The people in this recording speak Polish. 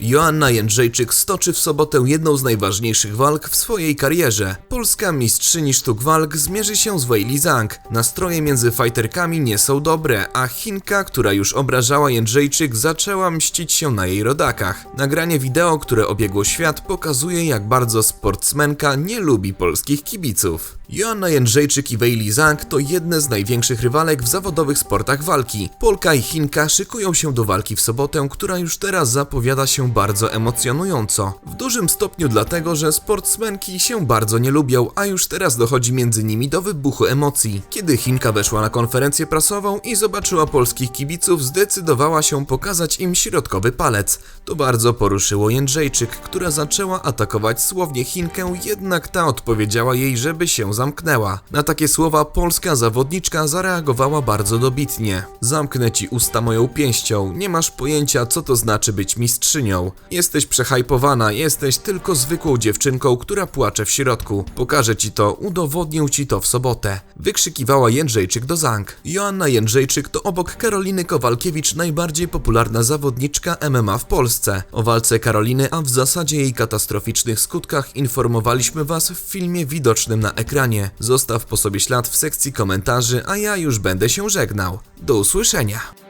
Joanna Jędrzejczyk stoczy w sobotę jedną z najważniejszych walk w swojej karierze. Polska mistrzyni sztuk walk zmierzy się z Weili Zhang. Nastroje między fajterkami nie są dobre, a Chinka, która już obrażała Jędrzejczyk, zaczęła mścić się na jej rodakach. Nagranie wideo, które obiegło świat, pokazuje jak bardzo sportsmenka nie lubi polskich kibiców. Joanna Jędrzejczyk i Weili Zhang to jedne z największych rywalek w zawodowych sportach walki. Polka i Chinka szykują się do walki w sobotę, która już teraz zapowiada się bardzo emocjonująco. W dużym stopniu dlatego, że sportsmenki się bardzo nie lubią, a już teraz dochodzi między nimi do wybuchu emocji. Kiedy Chinka weszła na konferencję prasową i zobaczyła polskich kibiców, zdecydowała się pokazać im środkowy palec. To bardzo poruszyło Jędrzejczyk, która zaczęła atakować słownie Chinkę, jednak ta odpowiedziała jej, żeby się zamknęła. Na takie słowa polska zawodniczka zareagowała bardzo dobitnie. Zamknę ci usta moją pięścią, nie masz pojęcia co to znaczy być mistrzynią. Jesteś przehajpowana, jesteś tylko zwykłą dziewczynką, która płacze w środku. Pokażę ci to, udowodnię ci to w sobotę. Wykrzykiwała Jędrzejczyk do Zang. Joanna Jędrzejczyk to obok Karoliny Kowalkiewicz najbardziej popularna zawodniczka MMA w Polsce. O walce Karoliny, a w zasadzie jej katastroficznych skutkach informowaliśmy was w filmie widocznym na ekranie. Zostaw po sobie ślad w sekcji komentarzy, a ja już będę się żegnał. Do usłyszenia.